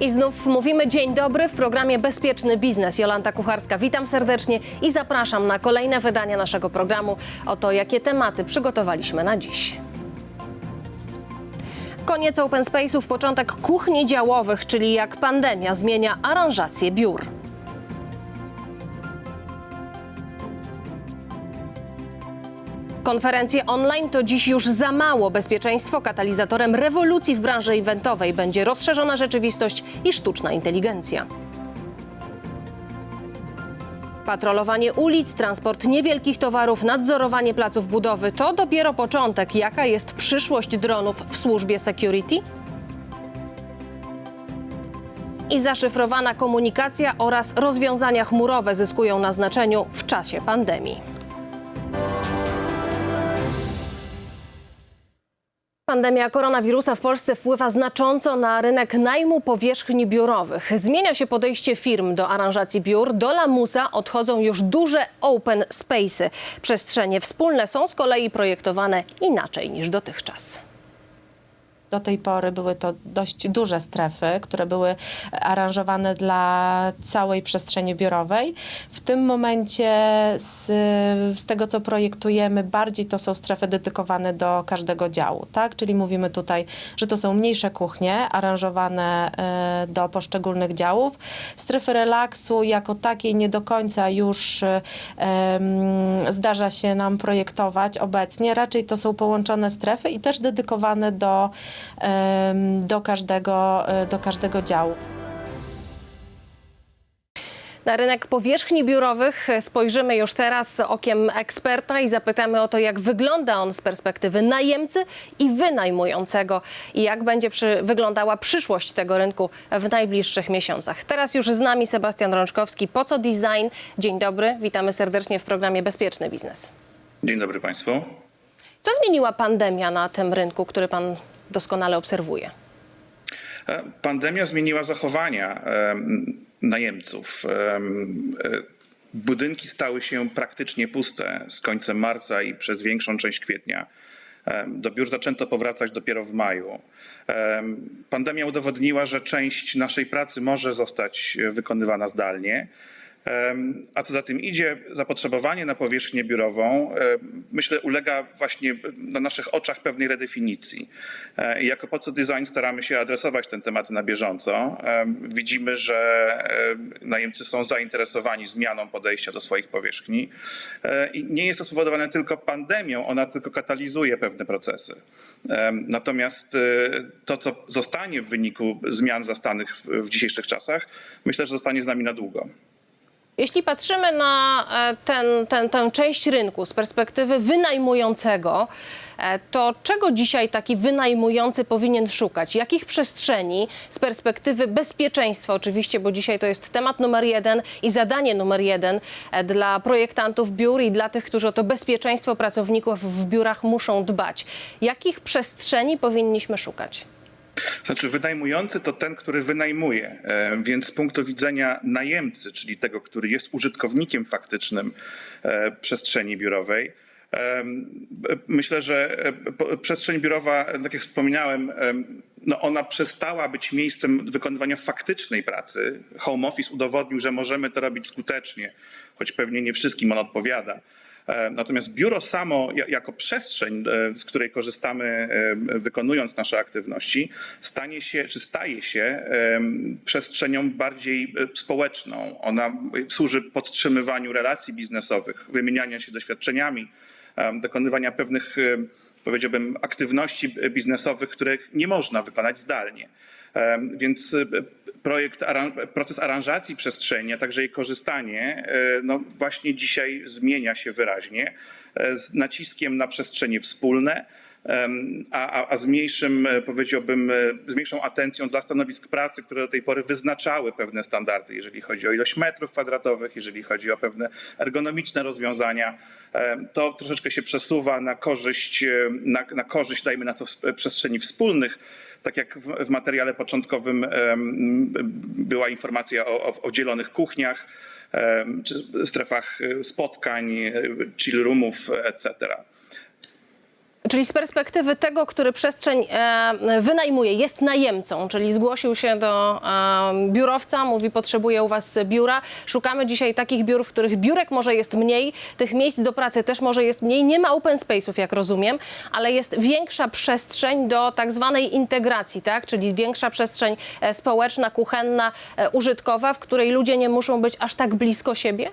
I znów mówimy dzień dobry w programie Bezpieczny Biznes. Jolanta Kucharska, witam serdecznie i zapraszam na kolejne wydanie naszego programu. Oto jakie tematy przygotowaliśmy na dziś. Koniec open space'ów, początek kuchni działowych, czyli jak pandemia zmienia aranżację biur. Konferencje online to dziś już za mało. Bezpieczeństwo katalizatorem rewolucji w branży eventowej będzie rozszerzona rzeczywistość i sztuczna inteligencja. Patrolowanie ulic, transport niewielkich towarów, nadzorowanie placów budowy to dopiero początek. Jaka jest przyszłość dronów w służbie security? I zaszyfrowana komunikacja oraz rozwiązania chmurowe zyskują na znaczeniu w czasie pandemii. Pandemia koronawirusa w Polsce wpływa znacząco na rynek najmu powierzchni biurowych. Zmienia się podejście firm do aranżacji biur. Do lamusa odchodzą już duże open space'y. Przestrzenie wspólne są z kolei projektowane inaczej niż dotychczas. Do tej pory były to dość duże strefy, które były aranżowane dla całej przestrzeni biurowej. W tym momencie z, z tego, co projektujemy, bardziej to są strefy dedykowane do każdego działu, tak? Czyli mówimy tutaj, że to są mniejsze kuchnie aranżowane e, do poszczególnych działów. Strefy relaksu jako takiej nie do końca już e, em, zdarza się nam projektować obecnie. Raczej to są połączone strefy i też dedykowane do, do, każdego, e, do każdego działu. Na rynek powierzchni biurowych spojrzymy już teraz okiem eksperta i zapytamy o to, jak wygląda on z perspektywy najemcy i wynajmującego i jak będzie przy, wyglądała przyszłość tego rynku w najbliższych miesiącach. Teraz już z nami Sebastian Rączkowski, Po co Design. Dzień dobry, witamy serdecznie w programie Bezpieczny Biznes. Dzień dobry Państwu. Co zmieniła pandemia na tym rynku, który Pan doskonale obserwuje? E, Pandemia zmieniła zachowania em, najemców. Em, e, Budynki stały się praktycznie puste z końcem marca i przez większą część kwietnia. Do biur zaczęto powracać dopiero w maju. Em, Pandemia udowodniła, że część naszej pracy może zostać e, wykonywana zdalnie. A co za tym idzie, zapotrzebowanie na powierzchnię biurową, myślę, ulega właśnie na naszych oczach pewnej redefinicji. E, jako Poco Design staramy się adresować ten temat na bieżąco. Widzimy, że najemcy są zainteresowani zmianą podejścia do swoich powierzchni. E, I nie jest to spowodowane tylko pandemią, ona tylko katalizuje pewne procesy. Natomiast e, to, co zostanie w wyniku zmian zastanych w dzisiejszych czasach, myślę, że zostanie z nami na długo. Jeśli patrzymy na e, ten, ten, tę część rynku z perspektywy wynajmującego, e, to czego dzisiaj taki wynajmujący powinien szukać? Jakich przestrzeni z perspektywy bezpieczeństwa oczywiście, bo dzisiaj to jest temat numer jeden i zadanie numer jeden e, dla projektantów biur i dla tych, którzy o to bezpieczeństwo pracowników w biurach muszą dbać. Jakich przestrzeni powinniśmy szukać? Znaczy, wynajmujący to ten, który wynajmuje, e, więc z punktu widzenia najemcy, czyli tego, który jest użytkownikiem faktycznym e, przestrzeni biurowej, e, myślę, że przestrzeń biurowa, tak jak wspomniałem, em, no ona przestała być miejscem wykonywania faktycznej pracy. Home office udowodnił, że możemy to robić skutecznie, choć pewnie nie wszystkim on odpowiada. E, Natomiast biuro samo ja- jako przestrzeń, e, z której korzystamy e, wykonując nasze aktywności, stanie się, czy staje się przestrzenią bardziej społeczną. Ona służy podtrzymywaniu relacji biznesowych, wymieniania się doświadczeniami, dokonywania pewnych, powiedziałbym, aktywności biznesowych, których nie można wykonać zdalnie. Więc e, projekt, proces aranżacji przestrzeni, a także jej korzystanie, e, no właśnie dzisiaj zmienia się wyraźnie e, z naciskiem na przestrzenie wspólne, a, a, a z mniejszym, e, powiedziałbym, z mniejszą atencją dla stanowisk pracy, które do tej pory wyznaczały pewne standardy, jeżeli chodzi o ilość metrów kwadratowych, jeżeli chodzi o pewne ergonomiczne rozwiązania. To troszeczkę się przesuwa na korzyść, na, na korzyść, dajmy na to, przestrzeni wspólnych tak jak w, w materiale początkowym była informacja o, o, o dzielonych kuchniach, czy strefach e, spotkań, e, chill roomów, etc. Czyli z perspektywy tego, który przestrzeń e, wynajmuje, jest najemcą, czyli zgłosił się do e, biurowca, mówi potrzebuję u was biura. Szukamy dzisiaj takich biur, w których biurek może jest mniej, tych miejsc do pracy też może jest mniej. Nie ma open space'ów, jak rozumiem, ale jest większa przestrzeń do tak zwanej integracji, tak? czyli większa przestrzeń e, społeczna, kuchenna, użytkowa, w której ludzie nie muszą być aż tak blisko siebie.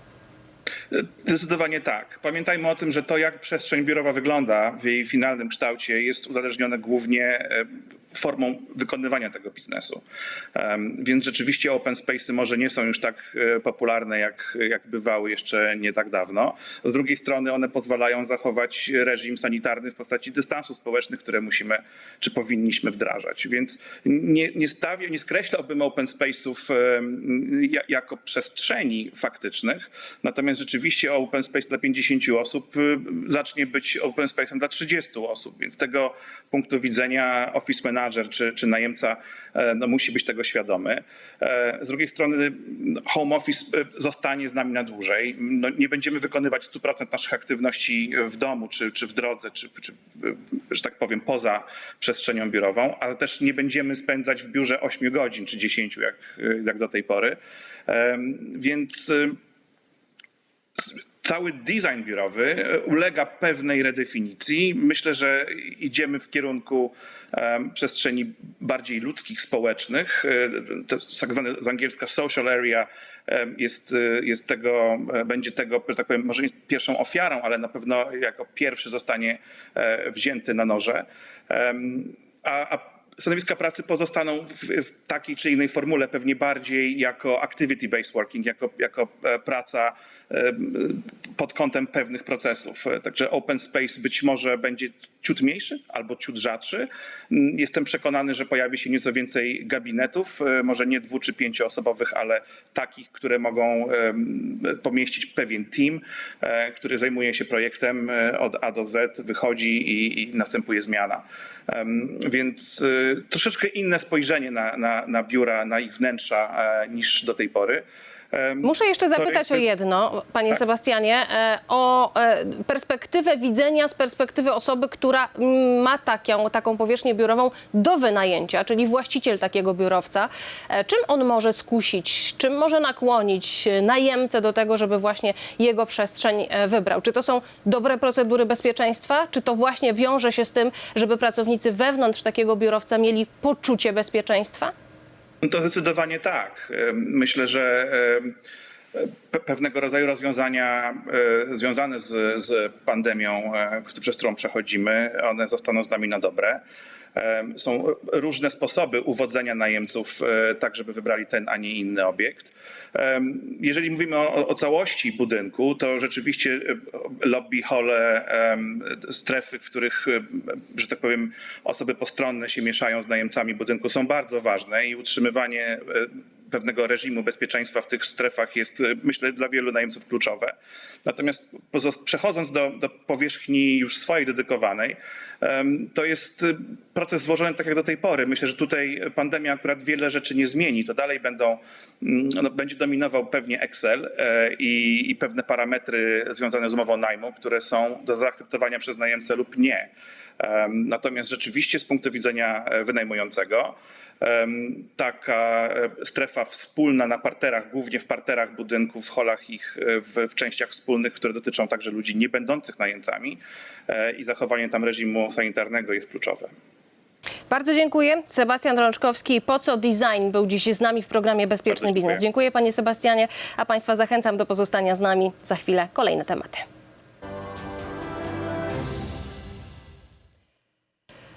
Zdecydowanie tak. Pamiętajmy o tym, że to, jak przestrzeń biurowa wygląda w jej finalnym kształcie, jest uzależnione głównie e, formą wykonywania tego biznesu. Więc rzeczywiście open space'y może nie są już tak e, popularne, jak, jak bywały jeszcze nie tak dawno. Z drugiej strony one pozwalają zachować reżim sanitarny w postaci dystansu społecznych, które musimy czy powinniśmy wdrażać. Więc nie, nie stawię, nie skreślałbym open space'ów jako przestrzeni faktycznych, natomiast rzeczywiście open space dla 50 osób y, zacznie być open space'em dla 30 osób, więc tego punktu widzenia office manager czy, czy najemca e, no, musi być tego świadomy. E, Z drugiej strony no, home office e, zostanie z nami na dłużej. No, nie będziemy wykonywać 100% naszych aktywności w domu, czy, czy w drodze, czy, czy, że tak powiem, poza przestrzenią biurową, ale też nie będziemy spędzać w biurze 8 godzin czy 10, jak, jak do tej pory. Więc cały design biurowy e, ulega pewnej redefinicji. Myślę, że idziemy w kierunku przestrzeni bardziej ludzkich, społecznych. E, To tak zwane z angielska social area jest, e, jest tego, będzie tego, że tak powiem, może nie pierwszą ofiarą, ale na pewno jako pierwszy zostanie wzięty na noże. A, a stanowiska pracy pozostaną w, w takiej czy innej formule, pewnie bardziej jako activity-based working, jako, jako e, praca e, pod kątem pewnych procesów. E, Także open space być może będzie ciut mniejszy albo ciut rzadszy. Mm, Jestem przekonany, że pojawi się nieco więcej gabinetów, może nie dwu czy pięcioosobowych, ale takich, które mogą pomieścić pewien team, który zajmuje się projektem od A do Z, wychodzi i, i następuje zmiana. Więc e, troszeczkę inne spojrzenie na, na, na biura, na ich wnętrza e, niż do tej pory. Muszę jeszcze zapytać o jedno, panie Tak. Sebastianie, e, o e, perspektywę widzenia z perspektywy osoby, która ma taką, taką powierzchnię biurową do wynajęcia, czyli właściciel takiego biurowca. E, Czym on może skusić, czym może nakłonić najemcę do tego, żeby właśnie jego przestrzeń wybrał? Czy to są dobre procedury bezpieczeństwa? Czy to właśnie wiąże się z tym, żeby pracownicy wewnątrz takiego biurowca mieli poczucie bezpieczeństwa? No To zdecydowanie tak. Em, Myślę, że pe- pewnego rodzaju rozwiązania e, związane z, z pandemią, e, przez którą przechodzimy, one zostaną z nami na dobre. Są różne sposoby uwodzenia najemców, e, tak żeby wybrali ten, a nie inny obiekt. Jeżeli mówimy o, o całości budynku, to rzeczywiście e, lobby, hole, strefy, w których, e, że tak powiem, osoby postronne się mieszają z najemcami budynku są bardzo ważne i utrzymywanie pewnego reżimu bezpieczeństwa w tych strefach jest, myślę, dla wielu najemców kluczowe. Natomiast przechodząc do, do powierzchni już swojej dedykowanej, to jest proces złożony tak jak do tej pory. Myślę, że tutaj pandemia akurat wiele rzeczy nie zmieni. To dalej będą, mm, no, będzie dominował pewnie Excel e, i, i pewne parametry związane z umową najmu, które są do zaakceptowania przez najemcę lub nie. Natomiast rzeczywiście z punktu widzenia e, wynajmującego, taka e, strefa wspólna na parterach, głównie w parterach budynków, w holach ich, w, w częściach wspólnych, które dotyczą także ludzi nie będących najemcami i zachowanie tam reżimu sanitarnego jest kluczowe. Bardzo dziękuję. Sebastian Rączkowski, Po co Design był dziś z nami w programie Bezpieczny dziękuję. Biznes. Dziękuję panie Sebastianie, a państwa zachęcam do pozostania z nami. Za chwilę kolejne tematy.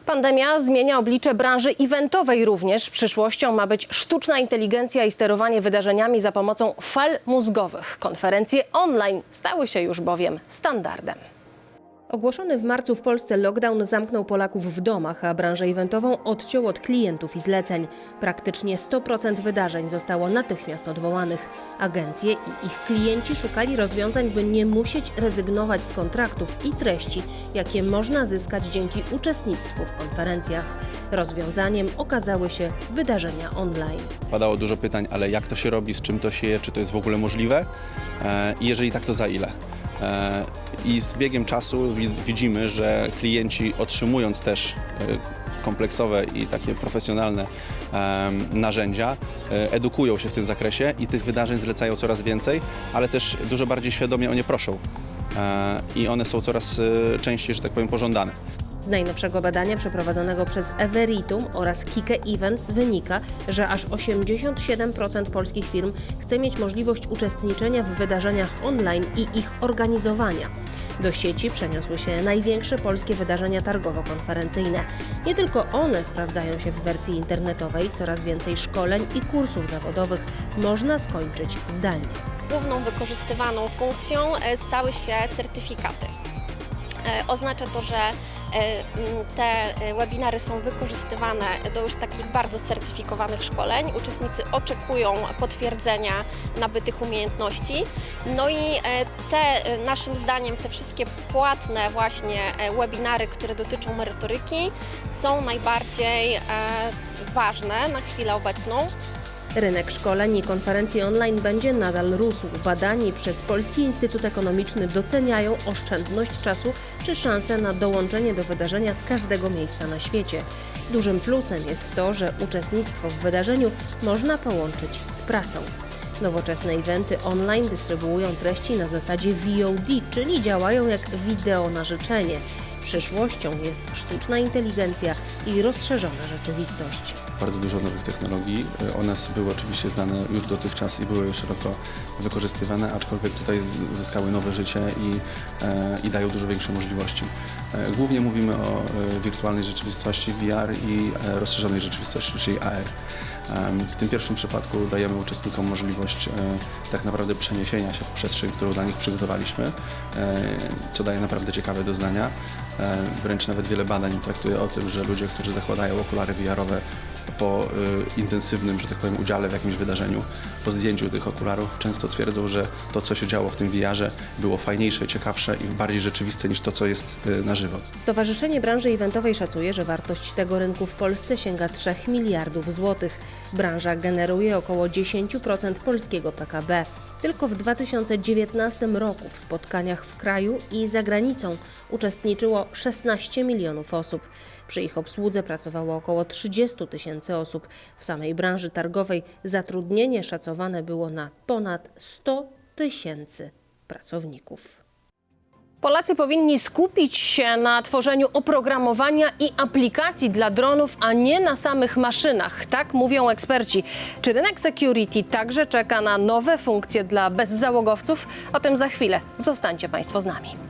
Pandemia zmienia oblicze branży eventowej również. Przyszłością ma być sztuczna inteligencja i sterowanie wydarzeniami za pomocą fal mózgowych. Konferencje online stały się już bowiem standardem. Ogłoszony w marcu w Polsce lockdown zamknął Polaków w domach, a branżę eventową odciął od klientów i zleceń. Praktycznie 100% wydarzeń zostało natychmiast odwołanych. Agencje i ich klienci szukali rozwiązań, by nie musieć rezygnować z kontraktów i treści, jakie można zyskać dzięki uczestnictwu w konferencjach. Rozwiązaniem okazały się wydarzenia online. Padało dużo pytań, ale jak to się robi, z czym to się je, czy to jest w ogóle możliwe E, i jeżeli tak, to za ile. E, I z biegiem czasu wi- widzimy, że klienci otrzymując też e, kompleksowe i takie profesjonalne narzędzia, e, edukują się w tym zakresie i tych wydarzeń zlecają coraz więcej, ale też dużo bardziej świadomie o nie proszą. I one są coraz częściej, że tak powiem, pożądane. Z najnowszego badania przeprowadzonego przez Everitum oraz Kike Events wynika, że aż 87% polskich firm chce mieć możliwość uczestniczenia w wydarzeniach online i ich organizowania. Do sieci przeniosły się największe polskie wydarzenia targowo-konferencyjne. Nie tylko one sprawdzają się w wersji internetowej, coraz więcej szkoleń i kursów zawodowych można skończyć zdalnie. Główną wykorzystywaną funkcją e, stały się certyfikaty. E, Oznacza to, że te e, webinary są wykorzystywane do już takich bardzo certyfikowanych szkoleń. Uczestnicy oczekują potwierdzenia nabytych umiejętności. No i e, te, e, naszym zdaniem, te wszystkie płatne właśnie e, webinary, które dotyczą merytoryki, są najbardziej e, ważne na chwilę obecną. Rynek szkoleń i konferencji online będzie nadal rósł. Badani przez Polski Instytut Ekonomiczny doceniają oszczędność czasu czy szansę na dołączenie do wydarzenia z każdego miejsca na świecie. Dużym plusem jest to, że uczestnictwo w wydarzeniu można połączyć z pracą. Nowoczesne eventy online dystrybuują treści na zasadzie VOD, czyli działają jak wideo na życzenie. Przyszłością jest sztuczna inteligencja i rozszerzona rzeczywistość. bardzo dużo nowych technologii. One były oczywiście znane już dotychczas i były szeroko wykorzystywane, aczkolwiek tutaj zyskały nowe życie i, e, i dają dużo większe możliwości. E, Głównie mówimy o e, wirtualnej rzeczywistości VR i rozszerzonej rzeczywistości, czyli AR. W tym pierwszym przypadku dajemy uczestnikom możliwość tak naprawdę przeniesienia się w przestrzeń, którą dla nich przygotowaliśmy, co daje naprawdę ciekawe doznania. E, Wręcz nawet wiele badań traktuje o tym, że ludzie, którzy zakładają okulary VR-owe po y, intensywnym, że tak powiem, udziale w jakimś wydarzeniu, po zdjęciu tych okularów, często twierdzą, że to, co się działo w tym VR-ze, było fajniejsze, ciekawsze i bardziej rzeczywiste niż to, co jest y, na żywo. Stowarzyszenie Branży Eventowej szacuje, że wartość tego rynku w Polsce sięga 3 miliardów złotych. Branża generuje około 10% polskiego PKB. Tylko w 2019 roku w spotkaniach w kraju i za granicą uczestniczyło 16 milionów osób. Przy ich obsłudze pracowało około 30 tysięcy osób. W samej branży targowej zatrudnienie szacowane było na ponad 100 tysięcy pracowników. Polacy powinni skupić się na tworzeniu oprogramowania i aplikacji dla dronów, a nie na samych maszynach. Tak mówią eksperci. Czy rynek security także czeka na nowe funkcje dla bezzałogowców? O tym za chwilę. Zostańcie Państwo z nami.